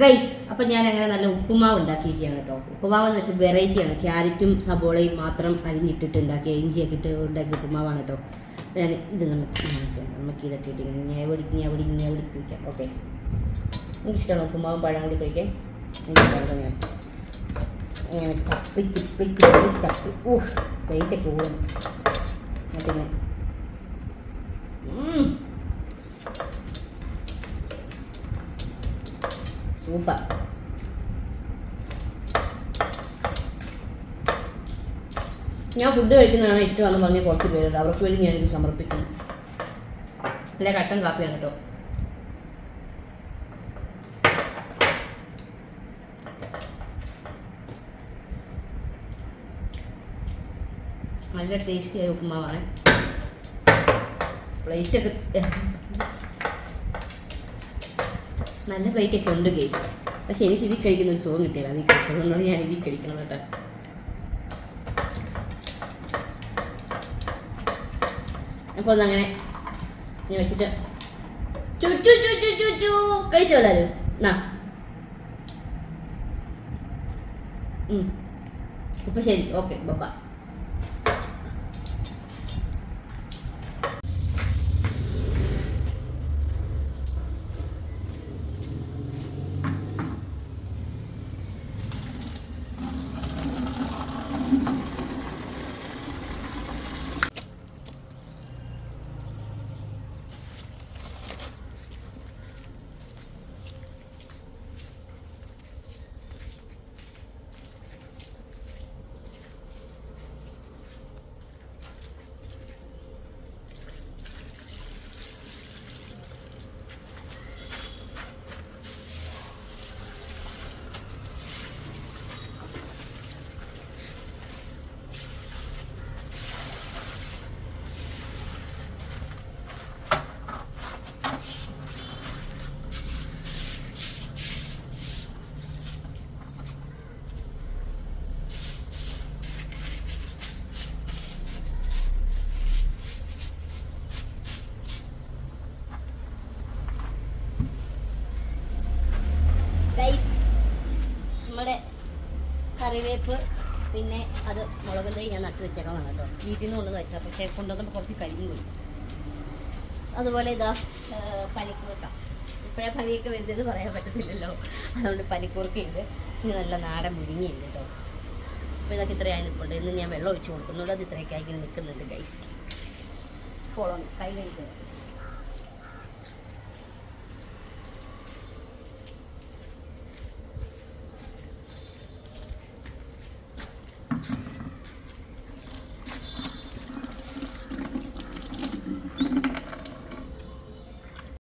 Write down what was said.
Guys അപ്പം ഞാൻ അങ്ങനെ നല്ല ഉപ്പുമാവ് ഉണ്ടാക്കിയിരിക്കുകയാണ് കേട്ടോ. ഉപ്പുമാവ് എന്ന് വെച്ചാൽ വെറൈറ്റിയാണ് ക്യാരറ്റും സബോളയും മാത്രം അരിഞ്ഞിട്ടിട്ട് ഉണ്ടാക്കിയ ഇഞ്ചിയൊക്കെ ഇട്ട് ഉണ്ടാക്കിയ ഉപ്പുമാവാണ് കേട്ടോ. ഞാൻ ഇത് നമുക്ക്. നമുക്ക് ഇതൊക്കെ ഇട്ട് ഇങ്ങനെ ഞെവടി ഞാൻ ഞെവടി കഴിക്കാം. ഓക്കെ എനിക്കിഷ്ടമാണ് ഉപ്പുമാവും പഴം കൂടി കഴിക്കാൻ? എനിക്കിഷ്ടമാണ് ഞാൻ ഇങ്ങനെ തിപ്പി തിപ്പി തപ്പി ഊഹ് വെയിറ്റൊക്കെ എന്നിട്ടിങ്ങനെ. സൂപ്പർ ഞാൻ ഫുഡ് കഴിക്കുന്നതാണ് എന്ന് പറഞ്ഞ കുറച്ച് പേരുണ്ട് അവർക്ക് വേണ്ടി ഞാനിത് സമർപ്പിക്കുന്നു. അല്ലെ കട്ടൻ കാപ്പിയാണ് കേട്ടോ. നല്ല ടേസ്റ്റിയായ ഉപ്പുമാവാണ്. പ്ലേറ്റൊക്കെ നല്ല പ്ലേറ്റൊക്കെ ഉണ്ട് കേക്ക് പക്ഷെ എനിക്ക് ഇതിൽ കഴിക്കുന്ന ഒരു സുഖം കിട്ടിയില്ല. അത് കഴിക്കുന്നത് ഞാൻ ഇതിൽ കഴിക്കണം കേട്ടോ. അപ്പോൾ അതങ്ങനെ ഞാൻ വെച്ചിട്ട് ചു ചു ചു ചു ചു ചു. കഴിച്ചോ എല്ലാവരും? എന്നാ അപ്പോൾ ശരി. ഓക്കെ. ബബ ഗൈസ് നമ്മുടെ കറിവേപ്പ് പിന്നെ അത് മുളകും തൈ ഞാൻ നട്ടു വെച്ചേക്കാം കേട്ടോ. വീട്ടിൽ നിന്ന് കൊണ്ടുവന്ന് വെച്ചാൽ പക്ഷേ കൊണ്ടുവന്നപ്പോൾ കുറച്ച് കരിഞ്ഞു പോയി. അതുപോലെ ഇതാ പനിക്കൂർക്ക. ഇപ്പോഴേ പനിയൊക്കെ വരുന്നത് പറയാൻ പറ്റത്തില്ലല്ലോ. അതുകൊണ്ട് പനിക്കൂർക്കയുണ്ട്. പിന്നെ നല്ല നാടൻ മുരിങ്ങയുണ്ട് കേട്ടോ. അപ്പോൾ ഇതൊക്കെ ഇത്രയായി നിൽപ്പുണ്ട് ഇന്ന് ഞാൻ വെള്ളം ഒഴിച്ച് കൊടുക്കുന്നുണ്ട്. അത് ഇത്രയൊക്കെ ആയി ഇങ്ങനെ നിൽക്കുന്നുണ്ട് ഗൈസ് ഫോളോ കൈ കഴിക്കുക